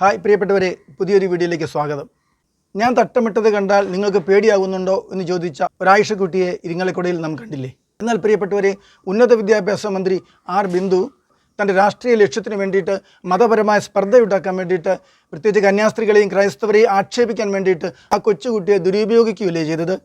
Hi പ്രിയപ്പെട്ടവരെ പുതിയൊരു വീഡിയോയിലേക്ക് സ്വാഗതം. ഞാൻ തട്ടമിട്ടത് കണ്ടാൽ നിങ്ങൾക്ക് പേടിയാകുന്നുണ്ടോ എന്ന് ചോദിച്ച ഒരായിഷക്കുട്ടിയെ ഇരിങ്ങലക്കുടയിൽ നാം കണ്ടില്ലേ? എന്നാൽ പ്രിയപ്പെട്ടവരെ ഉന്നത വിദ്യാഭ്യാസ മന്ത്രി ആർ ബിന്ദു തന്റെ രാഷ്ട്രീയ ലക്ഷ്യത്തിന് വേണ്ടിയിട്ട് മതപരമായ സ്പർദ്ധയുണ്ടാക്കാൻ വേണ്ടിയിട്ട് പ്രത്യേകിച്ച് കന്യാസ്ത്രീകളെയും ക്രൈസ്തവരെയും ആക്ഷേപിക്കാൻ വേണ്ടിയിട്ട് ആ കൊച്ചുകുട്ടിയെ ദുരുപയോഗിക്കുകയല്ലേ ചെയ്തത്?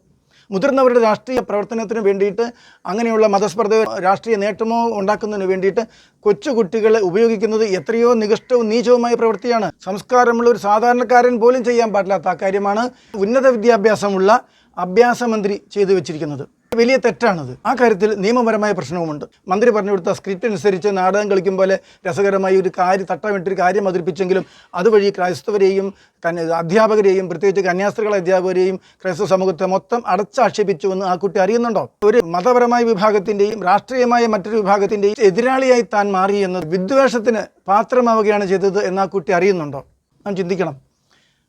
മുതിർന്നവരുടെ രാഷ്ട്രീയ പ്രവർത്തനത്തിന് വേണ്ടിയിട്ട് അങ്ങനെയുള്ള മതസ്പർദ്ധ രാഷ്ട്രീയ നേട്ടമോ ഉണ്ടാക്കുന്നതിന് വേണ്ടിയിട്ട് കൊച്ചുകുട്ടികളെ ഉപയോഗിക്കുന്നത് എത്രയോ നികഷ്ടവും നീചവുമായ പ്രവൃത്തിയാണ്. സംസ്കാരമുള്ള ഒരു സാധാരണക്കാരൻ പോലും ചെയ്യാൻ പാടില്ലാത്ത കാര്യമാണ് ഉന്നത വിദ്യാഭ്യാസമുള്ള അഭ്യാസ മന്ത്രി ചെയ്തു വെച്ചിരിക്കുന്നത്. വലിയ തെറ്റാണത്. ആ കാര്യത്തിൽ നിയമപരമായ പ്രശ്നവുമുണ്ട്. മന്ത്രി പറഞ്ഞു കൊടുത്ത സ്ക്രിപ്റ്റ് അനുസരിച്ച് നാടകം കളിക്കും പോലെ രസകരമായി ഒരു കാര്യം തട്ടമിട്ടൊരു കാര്യം അവതരിപ്പിച്ചെങ്കിലും അതുവഴി ക്രൈസ്തവരെയും അധ്യാപകരെയും പ്രത്യേകിച്ച് കന്യാസ്ത്രീകളെ അധ്യാപകരെയും ക്രൈസ്തവ സമൂഹത്തെ മൊത്തം അടച്ചാക്ഷേപിച്ചുവെന്ന് ആ കുട്ടി അറിയുന്നുണ്ടോ? ഒരു മതപരമായ വിഭാഗത്തിന്റെയും രാഷ്ട്രീയമായ മറ്റൊരു വിഭാഗത്തിന്റെയും എതിരാളിയായി താൻ മാറി വിദ്വേഷത്തിന് പാത്രമാവുകയാണ് ചെയ്തത് എന്ന് ആ കുട്ടി അറിയുന്നുണ്ടോ? നാം ചിന്തിക്കണം.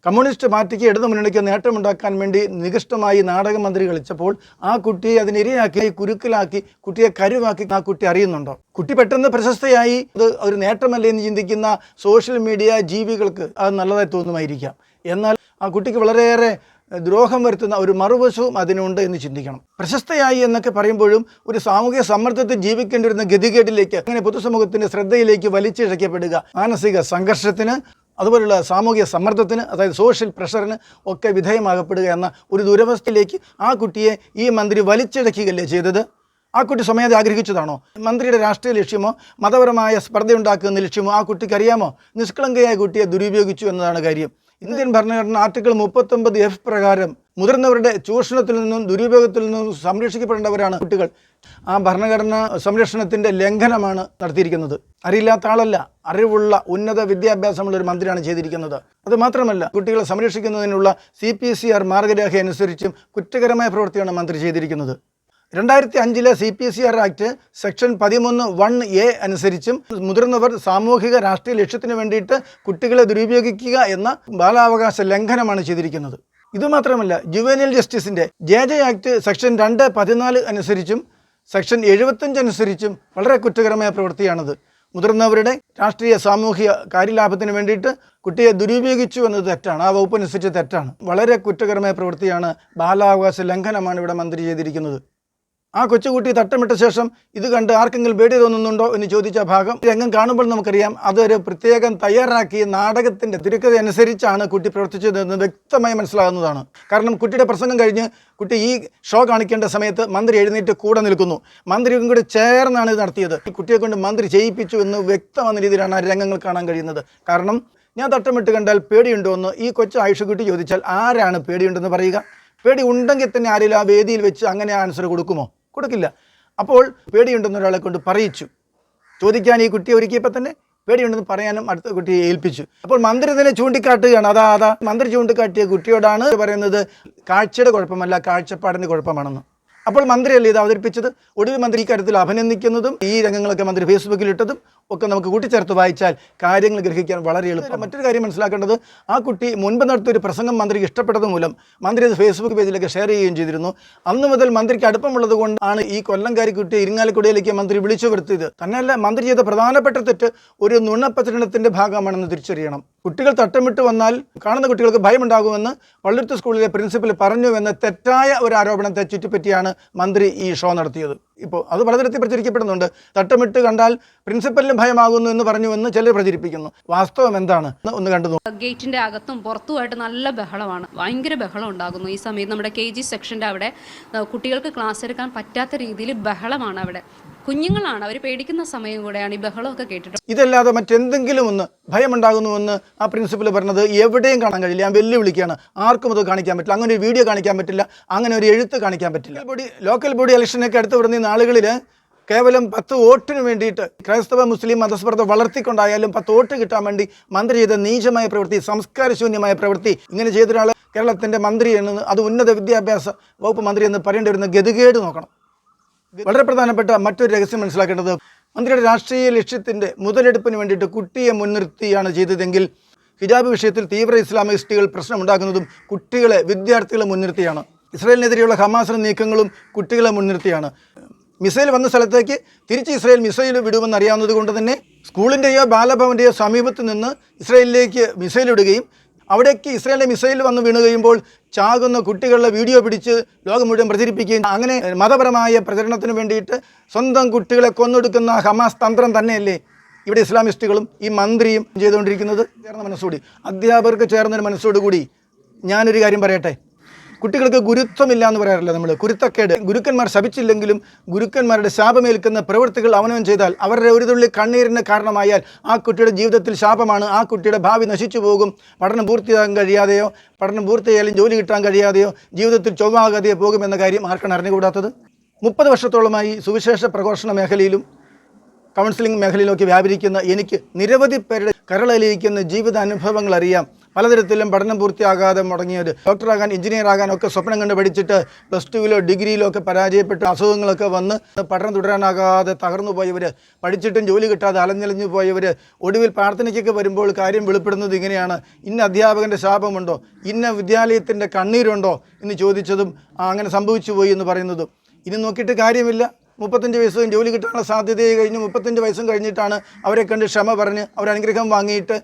കമ്മ്യൂണിസ്റ്റ് പാർട്ടിക്ക് ഇടതു മുന്നണിക്ക് നേട്ടമുണ്ടാക്കാൻ വേണ്ടി നികഷ്ടമായി നാടകമന്ത്രി കളിച്ചപ്പോൾ ആ കുട്ടിയെ അതിനിരയാക്കി കുരുക്കിലാക്കി കുട്ടിയെ കരുവാക്കി ആ കുട്ടി അറിയുന്നുണ്ടോ? കുട്ടി പെട്ടെന്ന് പ്രശസ്തയായി. അത് ഒരു നേട്ടമല്ലേ എന്ന് ചിന്തിക്കുന്ന സോഷ്യൽ മീഡിയ ജീവികൾക്ക് അത് നല്ലതായി തോന്നുമായിരിക്കാം. എന്നാൽ ആ കുട്ടിക്ക് വളരെയേറെ ദ്രോഹം വരുത്തുന്ന ഒരു മറുവശവും അതിനുണ്ട് എന്ന് ചിന്തിക്കണം. പ്രശസ്തയായി എന്നൊക്കെ പറയുമ്പോഴും ഒരു സാമൂഹിക സമ്മർദ്ദത്തിൽ ജീവിക്കേണ്ടി വരുന്ന ഗതികേടിലേക്ക് അങ്ങനെ പൊതുസമൂഹത്തിന്റെ ശ്രദ്ധയിലേക്ക് വലിച്ചിഴക്കപ്പെടുക മാനസിക സംഘർഷത്തിന് അതുപോലുള്ള സാമൂഹിക സമ്മർദ്ദത്തിന് അതായത് സോഷ്യൽ പ്രഷറിന് ഒക്കെ വിധേയമാകപ്പെടുക എന്ന ഒരു ദുരവസ്ഥയിലേക്ക് ആ കുട്ടിയെ ഈ മന്ത്രി വലിച്ചിഴക്കുകയല്ലേ ചെയ്തത്? ആ കുട്ടി സ്വമേധ ആഗ്രഹിച്ചതാണോ? മന്ത്രിയുടെ രാഷ്ട്രീയ ലക്ഷ്യമോ മതപരമായ സ്പർദ്ധയുണ്ടാക്കുന്ന ലക്ഷ്യമോ ആ കുട്ടിക്ക് അറിയാമോ? നിഷ്കളങ്കയായ കുട്ടിയെ ദുരുപയോഗിച്ചു എന്നതാണ് കാര്യം. ഇന്ത്യൻ ഭരണഘടന ആർട്ടിക്കിൾ മുപ്പത്തൊമ്പത് എഫ് പ്രകാരം മുതിർന്നവരുടെ ചൂഷണത്തിൽ നിന്നും ദുരുപയോഗത്തിൽ നിന്നും സംരക്ഷിക്കപ്പെടേണ്ടവരാണ് കുട്ടികൾ. ആ ഭരണഘടന സംരക്ഷണത്തിന്റെ ലംഘനമാണ് നടത്തിയിരിക്കുന്നത്. അറിയില്ലാത്ത ആളല്ല. അറിവുള്ള ഉന്നത വിദ്യാഭ്യാസമുള്ള ഒരു മന്ത്രിയാണ് ചെയ്തിരിക്കുന്നത്. അത് മാത്രമല്ല കുട്ടികളെ സംരക്ഷിക്കുന്നതിനുള്ള സി പി സി ആർ മാർഗരേഖ അനുസരിച്ചും കുറ്റകരമായ പ്രവൃത്തിയാണ് മന്ത്രി ചെയ്തിരിക്കുന്നത്. രണ്ടായിരത്തി അഞ്ചിലെ C P C R act section പതിമൂന്ന് വൺ എ അനുസരിച്ചും മുതിർന്നവർ സാമൂഹിക രാഷ്ട്രീയ ലക്ഷ്യത്തിന് വേണ്ടിയിട്ട് കുട്ടികളെ ദുരുപയോഗിക്കുക എന്ന ബാലാവകാശ ലംഘനമാണ് ചെയ്തിരിക്കുന്നത്. ഇതുമാത്രമല്ല ജുവേനിയൽ ജസ്റ്റിസിന്റെ ജെ ജെ ആക്ട് സെക്ഷൻ രണ്ട് പതിനാല് അനുസരിച്ചും സെക്ഷൻ എഴുപത്തഞ്ച് അനുസരിച്ചും വളരെ കുറ്റകരമായ പ്രവൃത്തിയാണത്. മുതിർന്നവരുടെ രാഷ്ട്രീയ സാമൂഹിക കാര്യലാഭത്തിന് വേണ്ടിയിട്ട് കുട്ടിയെ ദുരുപയോഗിച്ചു എന്നത് തെറ്റാണ്. ആ വകുപ്പ് അനുസരിച്ച് തെറ്റാണ്. വളരെ കുറ്റകരമായ പ്രവൃത്തിയാണ് ബാലാവകാശ ലംഘനമാണ് ഇവിടെ മന്ത്രി ചെയ്തിരിക്കുന്നത്. ആ കൊച്ചുകുട്ടി തട്ടമിട്ട ശേഷം ഇത് കണ്ട് ആർക്കെങ്കിലും പേടി തോന്നുന്നുണ്ടോ എന്ന് ചോദിച്ച ഭാഗം രംഗം കാണുമ്പോൾ നമുക്കറിയാം അതൊരു പ്രത്യേകം തയ്യാറാക്കിയ നാടകത്തിന്റെ തിരക്കഥ അനുസരിച്ചാണ് കുട്ടി പ്രവർത്തിച്ചതെന്ന് വ്യക്തമായി മനസ്സിലാകുന്നതാണ്. കാരണം കുട്ടിയുടെ പ്രസംഗം കഴിഞ്ഞ് കുട്ടി ഈ ഷോ കാണിക്കേണ്ട സമയത്ത് മന്ത്രി എഴുന്നേറ്റ് കൂടെ നിൽക്കുന്നു. മന്ത്രിയും കൂടി ചേർന്നാണ് ഇത് നടത്തിയത്. ഈ കുട്ടിയെ കൊണ്ട് മന്ത്രി ചെയ്യിപ്പിച്ചു എന്ന് വ്യക്തമായ രീതിയിലാണ് ആ രംഗങ്ങൾ കാണാൻ കഴിയുന്നത്. കാരണം ഞാൻ തട്ടമിട്ട് കണ്ടാൽ പേടിയുണ്ടോ എന്ന് ഈ കൊച്ചു ആയുഷക്കുട്ടി ചോദിച്ചാൽ ആരാണ് പേടിയുണ്ടെന്ന് പറയുക? പേടി ഉണ്ടെങ്കിൽ തന്നെ ആരെങ്കിലും ആ വേദിയിൽ വെച്ച് അങ്ങനെ ആൻസർ കൊടുക്കുമോ? കൊടുക്കില്ല. അപ്പോൾ പേടിയുണ്ടെന്ന് ഒരാളെ കൊണ്ട് പറയിച്ചു. ചോദിക്കാൻ ഈ കുട്ടിയെ ഒരുക്കിയപ്പോൾ തന്നെ പേടിയുണ്ടെന്ന് പറയാനും അടുത്ത കുട്ടിയെ ഏൽപ്പിച്ചു. അപ്പോൾ മന്ത്രി തന്നെ ചൂണ്ടിക്കാട്ടുകയാണ്. അതാ അതാ. മന്ത്രി ചൂണ്ടിക്കാട്ടിയ കുട്ടിയോടാണ് പറയുന്നത് കാഴ്ചയുടെ കുഴപ്പമല്ല കാഴ്ചപ്പാടിന്റെ കുഴപ്പമാണെന്ന്. അപ്പോൾ മന്ത്രിയല്ലേ ഇത് അവതരിപ്പിച്ചത്? ഒടുവിൽ മന്ത്രി ഇക്കാര്യത്തിൽ അഭിനന്ദിക്കുന്നതും ഈ രംഗങ്ങളൊക്കെ മന്ത്രി ഫേസ്ബുക്കിൽ ഇട്ടതും ഒക്കെ നമുക്ക് കൂട്ടിച്ചേർത്ത് വായിച്ചാൽ കാര്യങ്ങൾ ഗ്രഹിക്കാൻ വളരെ എളുപ്പം മറ്റൊരു കാര്യം മനസ്സിലാക്കേണ്ടത് ആ കുട്ടി മുൻപ് നടത്തിയ ഒരു പ്രസംഗം മന്ത്രിക്ക് ഇഷ്ടപ്പെട്ടത് മൂലം മന്ത്രി അത് ഫേസ്ബുക്ക് പേജിലൊക്കെ ഷെയർ ചെയ്യുകയും ചെയ്തിരുന്നു. അന്ന് മുതൽ മന്ത്രിക്ക് അടുപ്പമുള്ളത് കൊണ്ടാണ് ഈ കൊല്ലംകാരി കുട്ടി ഇരിങ്ങാലക്കുടയിലേക്ക് മന്ത്രി വിളിച്ചു വരുത്തിയത്. തന്നെയല്ല മന്ത്രി ചെയ്ത പ്രധാനപ്പെട്ട തെറ്റ് ഒരു നുണപ്രചരണത്തിന്റെ ഭാഗമാണെന്ന് തിരിച്ചറിയണം. കുട്ടികൾ തട്ടമിട്ട് വന്നാൽ കാണുന്ന കുട്ടികൾക്ക് ഭയമുണ്ടാകുമെന്ന് വള്ളുരുത്ത് സ്കൂളിലെ പ്രിൻസിപ്പൽ പറഞ്ഞു എന്ന തെറ്റായ ഒരു ആരോപണത്തെ ചുറ്റിപ്പറ്റിയാണ് മന്ത്രി ഈ ഷോ നടത്തിയത്. ഇപ്പോൾ അത് പലതരത്തിൽ പ്രചരിക്കപ്പെടുന്നുണ്ട്. തട്ടമിട്ട് കണ്ടാൽ പ്രിൻസിപ്പലിന് ഭയമാകുന്നു എന്ന് പറഞ്ഞുവെന്ന് ചിലർ പ്രചരിപ്പിക്കുന്നു. വാസ്തവം എന്താണ്? ഒന്ന് കണ്ടു. ഗേറ്റിന്റെ അകത്തും പുറത്തുമായിട്ട് നല്ല ബഹളമാണ്. ഭയങ്കര ബഹളം ഉണ്ടാകുന്നു ഈ സമയത്ത് നമ്മുടെ കെ ജി അവിടെ കുട്ടികൾക്ക് ക്ലാസ് എടുക്കാൻ പറ്റാത്ത രീതിയിൽ ബഹളമാണ് അവിടെ. കുഞ്ഞുങ്ങളാണ്. അവർ പേടിക്കുന്ന സമയം കൂടെയാണ് ഈ ബഹളമൊക്കെ കേട്ടിട്ട്. ഇതല്ലാതെ മറ്റെന്തെങ്കിലും ഒന്ന് ഭയമുണ്ടാകുന്നുവെന്ന് ആ പ്രിൻസിപ്പൽ പറഞ്ഞത് എവിടെയും കാണാൻ കഴിയില്ല. ഞാൻ വെല്ലുവിളിക്കുകയാണ്. ആർക്കും അത് കാണിക്കാൻ പറ്റില്ല. അങ്ങനെ ഒരു വീഡിയോ കാണിക്കാൻ പറ്റില്ല. അങ്ങനെ ഒരു എഴുത്ത് കാണിക്കാൻ പറ്റില്ല. ബോഡി ലോക്കൽ ബോഡി ഇലക്ഷനൊക്കെ അടുത്ത് വരുന്ന നാളുകളിൽ കേവലം പത്ത് വോട്ടിന് വേണ്ടിയിട്ട് ക്രൈസ്തവ മുസ്ലിം മതസ്പർദ്ധ വളർത്തിക്കൊണ്ടായാലും പത്ത് വോട്ട് കിട്ടാൻ വേണ്ടി മന്ത്രി ചെയ്ത നീചമായ പ്രവൃത്തി സംസ്കാരശൂന്യമായ പ്രവൃത്തി ഇങ്ങനെ ചെയ്തൊരാൾ കേരളത്തിന്റെ മന്ത്രി എന്ന് അത് ഉന്നത വിദ്യാഭ്യാസ വകുപ്പ് മന്ത്രി എന്ന് പറയേണ്ടി വരുന്ന ഗതികേട് നോക്കണം. വളരെ പ്രധാനപ്പെട്ട മറ്റൊരു രഹസ്യം മനസ്സിലാക്കേണ്ടത് മന്ത്രിയുടെ രാഷ്ട്രീയ ലക്ഷ്യത്തിന്റെ മുതലെടുപ്പിന് വേണ്ടിയിട്ട് കുട്ടിയെ മുൻനിർത്തിയാണ് ചെയ്തതെങ്കിൽ ഹിജാബ് വിഷയത്തിൽ തീവ്ര ഇസ്ലാമിസ്റ്റുകൾ പ്രശ്നമുണ്ടാക്കുന്നതും കുട്ടികളെ വിദ്യാർത്ഥികളെ മുൻനിർത്തിയാണ്. ഇസ്രായേലിനെതിരെയുള്ള ഹമാസിന് നീക്കങ്ങളും കുട്ടികളെ മുൻനിർത്തിയാണ്. മിസൈൽ വന്ന സ്ഥലത്തേക്ക് തിരിച്ച് ഇസ്രായേൽ മിസൈൽ വിടുമെന്ന് അറിയാവുന്നത് കൊണ്ട് തന്നെ സ്കൂളിന്റെയോ ബാലഭവന്റെയോ സമീപത്ത് നിന്ന് ഇസ്രായേലിലേക്ക് മിസൈൽ ഇടുകയും അവിടേക്ക് ഇസ്രായേലിന്റെ മിസൈൽ വന്ന് വീണ് കഴിയുമ്പോൾ ചാകുന്ന കുട്ടികളുടെ വീഡിയോ പിടിച്ച് ലോകം മുഴുവൻ പ്രചരിപ്പിക്കുകയും അങ്ങനെ മതപരമായ പ്രചരണത്തിന് വേണ്ടിയിട്ട് സ്വന്തം കുട്ടികളെ കൊന്നൊടുക്കുന്ന ഹമാസ് തന്ത്രം തന്നെയല്ലേ ഇവിടെ ഇസ്ലാമിസ്റ്റുകളും ഈ മന്ത്രിയും ചെയ്തുകൊണ്ടിരിക്കുന്നത്? ചേർന്ന മനസ്സോടി. അധ്യാപകർക്ക് ചേർന്നൊരു മനസ്സോടുകൂടി ഞാനൊരു കാര്യം പറയട്ടെ? കുട്ടികൾക്ക് ഗുരുത്വമില്ല എന്ന് പറയാറില്ല നമ്മൾ കുരുത്തക്കേട്. ഗുരുക്കന്മാർ ശപിച്ചില്ലെങ്കിലും ഗുരുക്കന്മാരുടെ ശാപമേൽക്കുന്ന പ്രവൃത്തികൾ അവനവൻ ചെയ്താൽ അവരുടെ ഒരു തുള്ളി കണ്ണീരിന് കാരണമായാൽ ആ കുട്ടിയുടെ ജീവിതത്തിൽ ശാപമാണ്. ആ കുട്ടിയുടെ ഭാവി നശിച്ചു പോകും. പഠനം പൂർത്തിയാകാൻ കഴിയാതെയോ പഠനം പൂർത്തിയായാലും ജോലി കിട്ടാൻ കഴിയാതെയോ ജീവിതത്തിൽ ചൊവ്വാകാതെയോ പോകുമെന്ന കാര്യം ആർക്കാണ് അറിഞ്ഞുകൂടാത്തത്? മുപ്പത് വർഷത്തോളമായി സുവിശേഷ പ്രഘോഷണ മേഖലയിലും കൗൺസിലിംഗ് മേഖലയിലൊക്കെ വ്യാപരിക്കുന്ന എനിക്ക് നിരവധി പേരുടെ കരളലിയിക്കുന്ന ജീവിതാനുഭവങ്ങൾ അറിയാം. പലതരത്തിലും പഠനം പൂർത്തിയാകാതെ മുടങ്ങിയത്. ഡോക്ടറാകാൻ എഞ്ചിനീയറാകാൻ ഒക്കെ സ്വപ്നം കണ്ട് പഠിച്ചിട്ട് പ്ലസ് ടുവിലോ ഡിഗ്രിയിലോ ഒക്കെ പരാജയപ്പെട്ട് അസുഖങ്ങളൊക്കെ വന്ന് പഠനം തുടരാനാകാതെ തകർന്നു പോയവർ പഠിച്ചിട്ടും ജോലി കിട്ടാതെ അലഞ്ഞലിഞ്ഞു പോയവർ ഒടുവിൽ പ്രാർത്ഥനയ്ക്കൊക്കെ വരുമ്പോൾ കാര്യം വെളിപ്പെടുന്നത് ഇങ്ങനെയാണ്. ഇന്ന അധ്യാപകന്റെ ശാപമുണ്ടോ? ഇന്ന വിദ്യാലയത്തിന്റെ കണ്ണീരുണ്ടോ? എന്ന് ചോദിച്ചതും അങ്ങനെ സംഭവിച്ചു പോയി എന്ന് പറയുന്നതും. ഇനി നോക്കിയിട്ട് കാര്യമില്ല. മുപ്പത്തഞ്ച് വയസ്സും ജോലി കിട്ടാനുള്ള സാധ്യതയെ കഴിഞ്ഞ് മുപ്പത്തഞ്ച് വയസ്സും കഴിഞ്ഞിട്ടാണ് അവരെ കണ്ട് ക്ഷമ പറഞ്ഞ് അവരനുഗ്രഹം വാങ്ങിയിട്ട്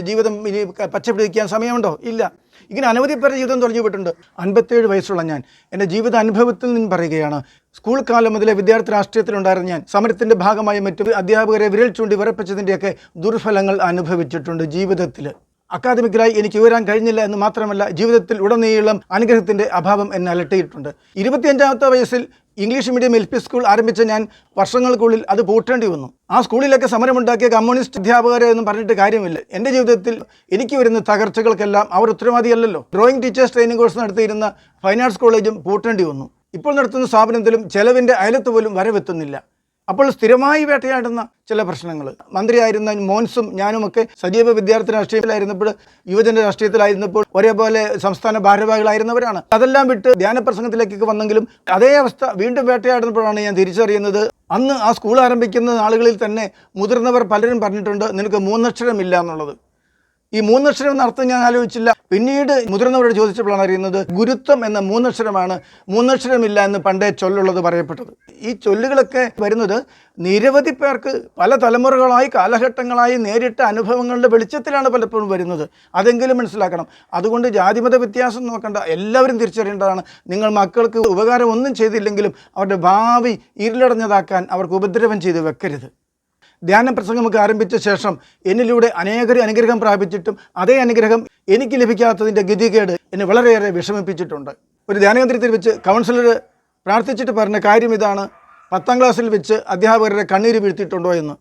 ജീവിതം ഇനി പച്ചപിടിക്കാൻ സമയമുണ്ടോ? ഇല്ല. ഇങ്ങനെ അനവധി പേർ ജീവിതം തുടങ്ങി പോയിട്ടുണ്ട്. അൻപത്തേഴ് വയസ്സുള്ള ഞാൻ എന്റെ ജീവിത അനുഭവത്തിൽ നിന്ന് പറയുകയാണ്. സ്കൂൾ കാലം മുതലേ വിദ്യാർത്ഥി രാഷ്ട്രീയത്തിലുണ്ടായിരുന്ന ഞാൻ. സമരത്തിന്റെ ഭാഗമായി മറ്റു അധ്യാപകരെ വിരൽ ചൂണ്ടി വിറപ്പിച്ചതിന്റെയൊക്കെ ദുർഫലങ്ങൾ അനുഭവിച്ചിട്ടുണ്ട് ജീവിതത്തിൽ അക്കാദമിക്കലായി എനിക്ക് ഉയരാൻ കഴിഞ്ഞില്ല എന്ന് മാത്രമല്ല ജീവിതത്തിൽ ഉടനീളം അനുഗ്രഹത്തിന്റെ അഭാവം എന്നെ അലട്ടിയിട്ടുണ്ട്. ഇരുപത്തിയഞ്ചാമത്തെ വയസ്സിൽ English medium L P school ആരംഭിച്ച ഞാൻ വർഷങ്ങൾക്കുള്ളിൽ അത് പൂട്ടേണ്ടി വന്നു. ആ സ്കൂളിലൊക്കെ സമരമുണ്ടാക്കിയ കമ്മ്യൂണിസ്റ്റ് അധ്യാപകരെ ഒന്നും പറഞ്ഞിട്ട് കാര്യമില്ല. എന്റെ ജീവിതത്തിൽ എനിക്ക് വരുന്ന തകർച്ചകൾക്കെല്ലാം അവർ ഉത്തരവാദിയല്ലല്ലോ. ഡ്രോയിങ് ടീച്ചേഴ്സ് ട്രെയിനിങ് കോഴ്സ് നടത്തിയിരുന്ന ഫൈൻ ആർട്സ് കോളേജും പൂട്ടേണ്ടി വന്നു. ഇപ്പോൾ നടത്തുന്ന സ്ഥാപനത്തിലും ചെലവിന്റെ അയലത്ത് പോലും വരവെത്തുന്നില്ല. അപ്പോൾ സ്ഥിരമായി വേട്ടയാടുന്ന ചില പ്രശ്നങ്ങൾ. മന്ത്രിയായിരുന്ന മോൻസും ഞാനുമൊക്കെ സജീവ വിദ്യാർത്ഥി രാഷ്ട്രീയത്തിലായിരുന്നപ്പോൾ യുവജന രാഷ്ട്രീയത്തിലായിരുന്നപ്പോൾ ഒരേപോലെ സംസ്ഥാന ഭാരവാഹികളായിരുന്നവരാണ്. അതെല്ലാം വിട്ട് ധ്യാന പ്രസംഗത്തിലേക്കൊക്കെ വന്നെങ്കിലും അതേ അവസ്ഥ വീണ്ടും വേട്ടയാടുന്നപ്പോഴാണ് ഞാൻ തിരിച്ചറിയുന്നത്. അന്ന് ആ സ്കൂൾ ആരംഭിക്കുന്ന ആളുകളിൽ തന്നെ മുതിർന്നവർ പലരും പറഞ്ഞിട്ടുണ്ട് നിനക്ക് മൂന്നക്ഷരമില്ല എന്നുള്ളത്. ഈ മൂന്നക്ഷരം എന്ന ഞാൻ ആലോചിച്ചില്ല. പിന്നീട് മുതിർന്നവരോട് ചോദിച്ചപ്പോഴാണ് അറിയുന്നത് ഗുരുത്വം എന്ന മൂന്നക്ഷരമാണ് മൂന്നക്ഷരമില്ല എന്ന് പണ്ടേ ചൊല്ലുള്ളത് പറയപ്പെട്ടത്. ഈ ചൊല്ലുകളൊക്കെ വരുന്നത് നിരവധി പേർക്ക് പല തലമുറകളായി കാലഘട്ടങ്ങളായി നേരിട്ട അനുഭവങ്ങളുടെ വെളിച്ചത്തിലാണ് പലപ്പോഴും വരുന്നത്. അതെങ്കിലും മനസ്സിലാക്കണം. അതുകൊണ്ട് ജാതിമത വ്യത്യാസം നോക്കേണ്ട. എല്ലാവരും തിരിച്ചറിയേണ്ടതാണ്. നിങ്ങൾ മക്കൾക്ക് ഉപകാരം ഒന്നും ചെയ്തില്ലെങ്കിലും അവരുടെ ഭാവി ഇരുളടഞ്ഞതാക്കാൻ അവർക്ക് ഉപദ്രവം ചെയ്ത് വെക്കരുത്. ധ്യാന പ്രസംഗമൊക്കെ ആരംഭിച്ച ശേഷം എന്നിലൂടെ അനേകർ അനുഗ്രഹം പ്രാപിച്ചിട്ടും അതേ അനുഗ്രഹം എനിക്ക് ലഭിക്കാത്തതിന്റെ ഗതികേട് എന്നെ വളരെയേറെ വിഷമിപ്പിച്ചിട്ടുണ്ട്. ഒരു ധ്യാനകേന്ദ്രത്തിൽ വെച്ച് കൗൺസിലർ പ്രാർത്ഥിച്ചിട്ട് പറഞ്ഞ കാര്യം ഇതാണ്. പത്താം ക്ലാസ്സിൽ വെച്ച് അധ്യാപകരുടെ കണ്ണീര് വീഴ്ത്തിയിട്ടുണ്ടോ എന്ന്.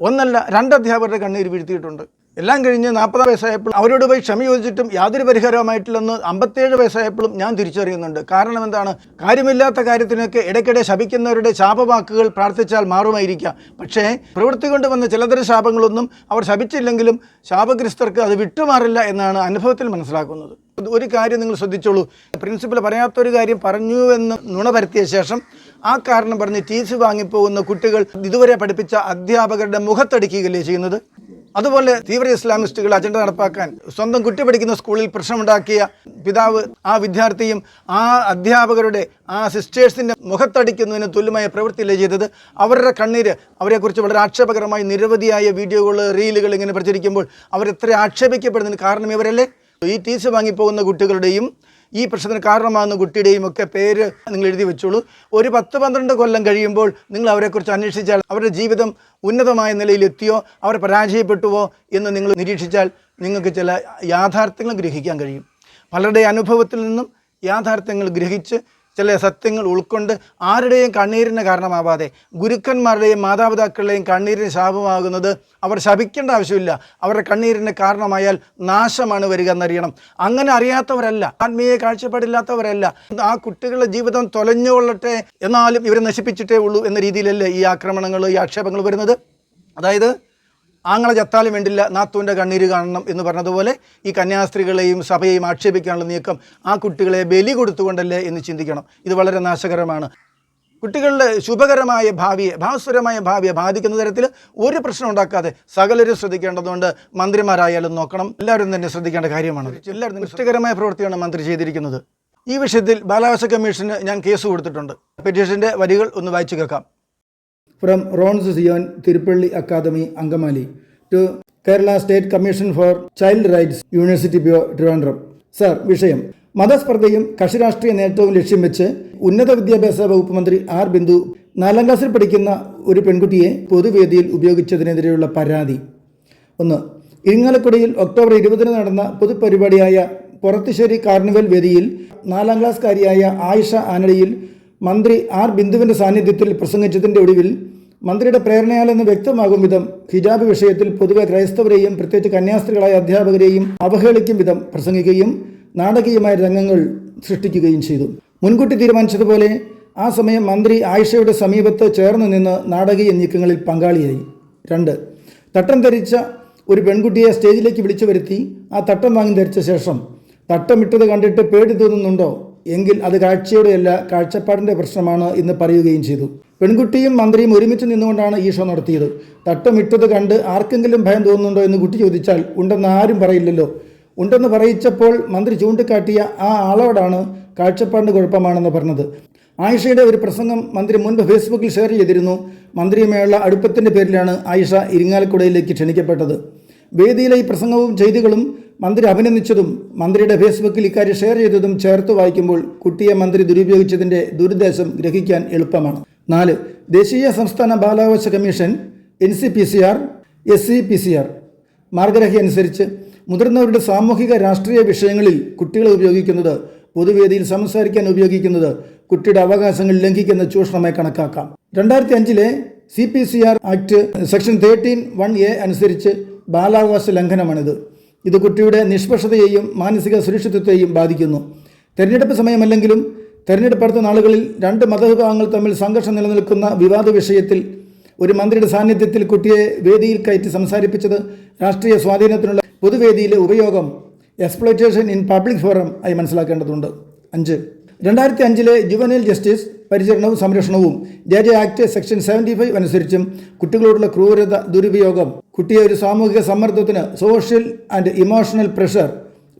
ഒന്നല്ല രണ്ട് അധ്യാപകരുടെ കണ്ണീര് വീഴ്ത്തിയിട്ടുണ്ട്. എല്ലാം കഴിഞ്ഞ് നാൽപ്പതാം വയസ്സായപ്പോൾ അവരോട് പോയി ക്ഷമ ചോദിച്ചിട്ടും യാതൊരു പരിഹാരവുമായിട്ടില്ലെന്ന് അമ്പത്തേഴ് വയസ്സായപ്പോഴും ഞാൻ തിരിച്ചറിയുന്നുണ്ട്. കാരണം എന്താണ്? കാര്യമില്ലാത്ത കാര്യത്തിനൊക്കെ ഇടയ്ക്കിടെ ശപിക്കുന്നവരുടെ ശാപവാക്കുകൾ പ്രാർത്ഥിച്ചാൽ മാറുമായിരിക്കാം. പക്ഷേ പ്രവൃത്തി കൊണ്ട് വന്ന ചിലതരം ശാപങ്ങളൊന്നും അവർ ശപിച്ചില്ലെങ്കിലും ശാപഗ്രസ്തർക്ക് അത് വിട്ടുമാറില്ല എന്നാണ് അനുഭവത്തിൽ മനസ്സിലാക്കുന്നത്. ഒരു കാര്യം നിങ്ങൾ ശ്രദ്ധിച്ചോളൂ. പ്രിൻസിപ്പൽ പറയാത്തൊരു കാര്യം പറഞ്ഞു എന്ന് നുണ പരത്തിയ ശേഷം ആ കാരണം പറഞ്ഞ് ടി സി വാങ്ങിപ്പോകുന്ന കുട്ടികൾ ഇതുവരെ പഠിപ്പിച്ച അധ്യാപകരുടെ മുഖത്തടിക്കുകയല്ലേ ചെയ്യുന്നത്? അതുപോലെ തീവ്ര ഇസ്ലാമിസ്റ്റുകൾ അജണ്ട നടപ്പാക്കാൻ സ്വന്തം കുട്ടി പഠിക്കുന്ന സ്കൂളിൽ പ്രശ്നമുണ്ടാക്കിയ പിതാവ് ആ വിദ്യാർത്ഥിയും ആ അധ്യാപകരുടെ ആ സിസ്റ്റേഴ്സിന്റെ മുഖത്തടിക്കുന്നതിന് തുല്യമായ പ്രവൃത്തിയല്ലേ ചെയ്തത്? അവരുടെ കണ്ണീര് അവരെക്കുറിച്ച് വളരെ ആക്ഷേപകരമായി നിരവധിയായ വീഡിയോകൾ റീലുകൾ ഇങ്ങനെ പ്രചരിക്കുമ്പോൾ അവരെത്ര ആക്ഷേപിക്കപ്പെടുന്നതിന് കാരണം ഇവരല്ലേ? ഈ ടീച്ചർ വാങ്ങിപ്പോകുന്ന കുട്ടികളുടെയും ഈ പ്രശ്നത്തിന് കാരണമാകുന്ന കുട്ടിയുടെയും ഒക്കെ പേര് നിങ്ങൾ എഴുതി വെച്ചോളൂ. ഒരു പത്ത് പന്ത്രണ്ട് കൊല്ലം കഴിയുമ്പോൾ നിങ്ങൾ അവരെക്കുറിച്ച് അന്വേഷിച്ചാൽ അവരുടെ ജീവിതം ഉന്നതമായ നിലയിലെത്തിയോ അവർ പരാജയപ്പെട്ടുവോ എന്ന് നിങ്ങൾ നിരീക്ഷിച്ചാൽ നിങ്ങൾക്ക് ചില യാഥാർത്ഥ്യങ്ങൾ ഗ്രഹിക്കാൻ കഴിയും. പലരുടെ അനുഭവത്തിൽ നിന്നും യാഥാർത്ഥ്യങ്ങൾ ഗ്രഹിച്ച് ചില സത്യങ്ങൾ ഉൾക്കൊണ്ട് ആരുടെയും കണ്ണീരിന് കാരണമാവാതെ ഗുരുക്കന്മാരുടെയും മാതാപിതാക്കളുടെയും കണ്ണീരിന് ശാപമാകുന്നത് അവർ ശപിക്കേണ്ട ആവശ്യമില്ല. അവരുടെ കണ്ണീരിന് കാരണമായാൽ നാശമാണ് വരിക എന്നറിയണം. അങ്ങനെ അറിയാത്തവരല്ല ആത്മീയ കാഴ്ചപ്പാടില്ലാത്തവരല്ല. ആ കുട്ടികളുടെ ജീവിതം തൊലഞ്ഞുകൊള്ളട്ടെ എന്നാലും ഇവരെ നശിപ്പിച്ചിട്ടേ ഉള്ളൂ എന്ന രീതിയിലല്ലേ ഈ ആക്രമണങ്ങൾ ഈ ആക്ഷേപങ്ങൾ വരുന്നത്? അതായത് ആങ്ങളെ ചത്താലും വേണ്ടില്ല നാത്തൂന്റെ കണ്ണീര് കാണണം എന്ന് പറഞ്ഞതുപോലെ ഈ കന്യാസ്ത്രീകളെയും സഭയെയും ആക്ഷേപിക്കാനുള്ള നീക്കം ആ കുട്ടികളെ ബലി കൊടുത്തുകൊണ്ടല്ലേ എന്ന് ചിന്തിക്കണം. ഇത് വളരെ നാശകരമാണ്. കുട്ടികളുടെ ശുഭകരമായ ഭാവിയെ ഭാവസ്വരമായ ഭാവിയെ ബാധിക്കുന്ന തരത്തിൽ ഒരു പ്രശ്നം ഉണ്ടാക്കാതെ സകലരും ശ്രദ്ധിക്കേണ്ടതുകൊണ്ട് മന്ത്രിമാരായാലും നോക്കണം. എല്ലാവരും തന്നെ ശ്രദ്ധിക്കേണ്ട കാര്യമാണ്. എല്ലാവരും നിഷ്ഠകരമായ പ്രവൃത്തിയാണ് മന്ത്രി ചെയ്തിരിക്കുന്നത്. ഈ വിഷയത്തിൽ ബാലാവകാശ കമ്മീഷന് ഞാൻ കേസ് കൊടുത്തിട്ടുണ്ട്. പെറ്റീഷന്റെ വരികൾ ഒന്ന് വായിച്ചു കേൾക്കാം. From Rons Zion Thiruppally academy Angamaly to Kerala state commission for child rights university of Trivandrum sir വിഷയം. മതസ്പർദ്ധയും കക്ഷിരാഷ്ട്രീയ നേട്ടവും ലക്ഷ്യം വെച്ച് ഉന്നത വിദ്യാഭ്യാസ വകുപ്പ് മന്ത്രി ആർ ബിന്ദു നാലാം ക്ലാസ്സിൽ പഠിക്കുന്ന ഒരു പെൺകുട്ടിയെ പൊതുവേദിയിൽ ഉപയോഗിച്ചതിനെതിരെയുള്ള പരാതി. ഒന്ന് ഇരിങ്ങാലക്കുടയിൽ ഒക്ടോബർ ഇരുപതിന് നടന്ന പൊതുപരിപാടിയായ പുറത്തുശ്ശേരി കാർണിവൽ വേദിയിൽ നാലാം ക്ലാസ്സുകാരിയായ ആയിഷ ആനടിയിൽ മന്ത്രി ആർ ബിന്ദുവിന്റെ സാന്നിധ്യത്തിൽ പ്രസംഗിച്ചതിന്റെ ഒടുവിൽ മന്ത്രിയുടെ പ്രേരണയാലെന്ന് വ്യക്തമാകും വിധം ഹിജാബ് വിഷയത്തിൽ പൊതുവെ ക്രൈസ്തവരെയും പ്രത്യേകിച്ച് കന്യാസ്ത്രീകളായ അധ്യാപകരെയും അവഹേളിക്കും വിധം പ്രസംഗിക്കുകയും നാടകീയമായ രംഗങ്ങൾ സൃഷ്ടിക്കുകയും ചെയ്തു. മുൻകൂട്ടി തീരുമാനിച്ചതുപോലെ ആ സമയം മന്ത്രി ആയിഷയുടെ സമീപത്ത് ചേർന്ന് നിന്ന് നാടകീയ നീക്കങ്ങളിൽ പങ്കാളിയായി. രണ്ട് തട്ടം ധരിച്ച ഒരു പെൺകുട്ടിയെ സ്റ്റേജിലേക്ക് വിളിച്ചു വരുത്തി ആ തട്ടം വാങ്ങി ധരിച്ച ശേഷം തട്ടമിട്ടത് കണ്ടിട്ട് പേടി തോന്നുന്നുണ്ടോ? എങ്കിൽ അത് കാഴ്ചയുടെയല്ല കാഴ്ചപ്പാടിന്റെ പ്രശ്നമാണ് എന്ന് പറയുകയും ചെയ്തു. പെൺകുട്ടിയും മന്ത്രിയും ഒരുമിച്ച് നിന്നുകൊണ്ടാണ് ഈ ഷോ നടത്തിയത്. തട്ടമിട്ടത് കണ്ട് ആർക്കെങ്കിലും ഭയം തോന്നുന്നുണ്ടോ എന്ന് കുട്ടി ചോദിച്ചാൽ ഉണ്ടെന്ന് ആരും പറയില്ലല്ലോ. ഉണ്ടെന്ന് പറയിച്ചപ്പോൾ മന്ത്രി ചൂണ്ടിക്കാട്ടിയ ആ ആളോടാണ് കാഴ്ചപ്പാടിന്റെ കുഴപ്പമാണെന്ന് പറഞ്ഞത്. ആയിഷയുടെ ഒരു പ്രസംഗം മന്ത്രി മുൻപ് ഫേസ്ബുക്കിൽ ഷെയർ ചെയ്തിരുന്നു. മന്ത്രിയുമായുള്ള അടുപ്പത്തിന്റെ പേരിലാണ് ആയിഷ ഇരിങ്ങാലക്കുടയിലേക്ക് ക്ഷണിക്കപ്പെട്ടത്. വേദിയിലെ ഈ പ്രസംഗവും ചെയ്തികളും മന്ത്രി അഭിനന്ദിച്ചതും മന്ത്രിയുടെ ഫേസ്ബുക്കിൽ ഇക്കാര്യം ഷെയർ ചെയ്തതും ചേർത്ത് വായിക്കുമ്പോൾ കുട്ടിയെ മന്ത്രി ദുരുപയോഗിച്ചതിന്റെ ദുരുദ്ദേശം ഗ്രഹിക്കാൻ എളുപ്പമാണ്. നാല് ദേശീയ സംസ്ഥാന ബാലാവകാശ commission N C P C R S C P C R. മാർഗരേഖ അനുസരിച്ച് മുതിർന്നവരുടെ സാമൂഹിക രാഷ്ട്രീയ വിഷയങ്ങളിൽ കുട്ടികളെ ഉപയോഗിക്കുന്നത് പൊതുവേദിയിൽ സംസാരിക്കാൻ ഉപയോഗിക്കുന്നത് കുട്ടിയുടെ അവകാശങ്ങൾ ലംഘിക്കുന്ന ചൂഷണമായി കണക്കാക്കാം. രണ്ടായിരത്തി അഞ്ചിലെ C P C R act section thirteen one A അനുസരിച്ച് ബാലാവകാശ ലംഘനമാണിത്. ഇത് കുട്ടിയുടെ നിഷ്പക്ഷതയെയും മാനസിക സുരക്ഷിതത്വത്തെയും ബാധിക്കുന്നു. തെരഞ്ഞെടുപ്പ് സമയമല്ലെങ്കിലും തെരഞ്ഞെടുപ്പ് അടുത്ത നാളുകളിൽ രണ്ട് മതവിഭാഗങ്ങൾ തമ്മിൽ സംഘർഷം നിലനിൽക്കുന്ന വിവാദ വിഷയത്തിൽ ഒരു മന്ത്രിയുടെ സാന്നിധ്യത്തിൽ കുട്ടിയെ വേദിയിൽ കയറ്റി സംസാരിപ്പിച്ചത് രാഷ്ട്രീയ സ്വാധീനത്തിനുള്ള പൊതുവേദിയിലെ ഉപയോഗം എക്സ്പ്ലോയിറ്റേഷൻ ഇൻ പബ്ലിക് ഫോറം ആയി മനസ്സിലാക്കേണ്ടതുണ്ട്. അഞ്ച്. രണ്ടായിരത്തി അഞ്ചിലെ ജുവനൈൽ ജസ്റ്റിസ് പരിചരണവും സംരക്ഷണവും J J act section seventy five അനുസരിച്ചും കുട്ടികളോടുള്ള ക്രൂരത ദുരുപയോഗം കുട്ടിയെ ഒരു സാമൂഹിക സമ്മർദ്ദത്തിന് സോഷ്യൽ ആൻഡ് ഇമോഷണൽ പ്രഷർ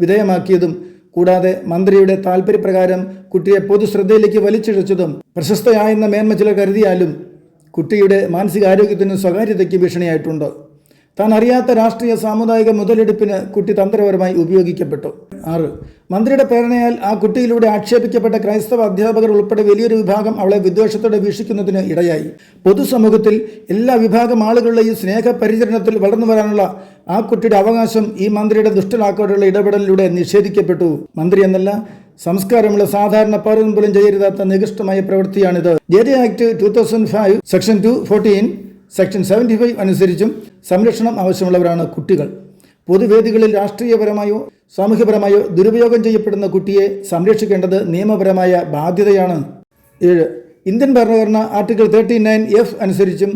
വിധേയമാക്കിയതും കൂടാതെ മന്ത്രിയുടെ താൽപര്യപ്രകാരം കുട്ടിയെ പൊതുശ്രദ്ധയിലേക്ക് വലിച്ചിഴച്ചതും പ്രശസ്തയായെന്ന മേന്മ ചിലർ കരുതിയാലും കുട്ടിയുടെ മാനസികാരോഗ്യത്തിനും സ്വകാര്യതയ്ക്ക് ഭീഷണിയായിട്ടുണ്ട്. താൻ അറിയാത്ത രാഷ്ട്രീയ സാമുദായിക മുതലെടുപ്പിന് കുട്ടി തന്ത്രപരമായി ഉപയോഗിക്കപ്പെട്ടു. ആറ്. മന്ത്രിയുടെ പ്രേരണയാൽ ആ കുട്ടിയിലൂടെ ആക്ഷേപിക്കപ്പെട്ട ക്രൈസ്തവ അധ്യാപകർ ഉൾപ്പെടെ വലിയൊരു വിഭാഗം അവളെ വിദ്വേഷത്തോടെ വീക്ഷിക്കുന്നതിന് ഇടയായി. പൊതുസമൂഹത്തിൽ എല്ലാ വിഭാഗം ആളുകളുടെയും സ്നേഹപരിചരണത്തിൽ വളർന്നു വരാനുള്ള ആ കുട്ടിയുടെ അവകാശം ഈ മന്ത്രിയുടെ ദുഷ്ടലാക്കോടുള്ള ഇടപെടലിലൂടെ നിഷേധിക്കപ്പെട്ടു. മന്ത്രി എന്നല്ല സംസ്കാരമുള്ള സാധാരണ പൗരൻ പോലും ചെയ്യരുതാത്ത നികൃഷ്ടമായ പ്രവൃത്തിയാണിത്. J act two thousand five section two fourteen section seventy five അനുസരിച്ചും സംരക്ഷണം ആവശ്യമുള്ളവരാണ് കുട്ടികൾ. പൊതുവേദികളിൽ രാഷ്ട്രീയപരമായോ സാമൂഹ്യപരമായോ ദുരുപയോഗം ചെയ്യപ്പെടുന്ന കുട്ടിയെ സംരക്ഷിക്കേണ്ടത് നിയമപരമായ ബാധ്യതയാണ്. ഏഴ് ഇന്ത്യൻ ഭരണഘടന ആർട്ടിക്കിൾ തേർട്ടി നയൻ എഫ് അനുസരിച്ചും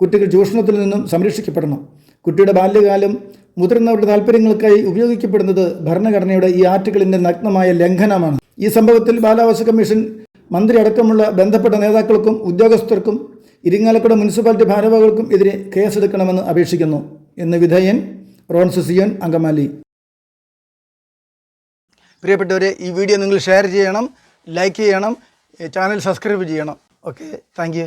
കുട്ടികൾ ചൂഷണത്തിൽ നിന്നും സംരക്ഷിക്കപ്പെടണം. കുട്ടിയുടെ ബാല്യകാലം മുതിർന്നവരുടെ താല്പര്യങ്ങൾക്കായി ഉപയോഗിക്കപ്പെടുന്നത് ഭരണഘടനയുടെ ഈ ആർട്ടിക്കിളിന്റെ നഗ്നമായ ലംഘനമാണ്. ഈ സംഭവത്തിൽ ബാലാവകാശ കമ്മീഷൻ മന്ത്രി അടക്കമുള്ള ബന്ധപ്പെട്ട നേതാക്കൾക്കും ഉദ്യോഗസ്ഥർക്കും ഇരിങ്ങാലക്കുട മുനിസിപ്പാലിറ്റി ഭാരവാഹികൾക്കും എതിരെ കേസെടുക്കണമെന്ന് അപേക്ഷിക്കുന്നു എന്ന് വിധേയൻ റോൺ സിയോൻ അങ്കമാലി. പ്രിയപ്പെട്ടവരെ ഈ വീഡിയോ നിങ്ങൾ ഷെയർ ചെയ്യണം ലൈക്ക് ചെയ്യണം ചാനൽ സബ്സ്ക്രൈബ് ചെയ്യണം. Okay thank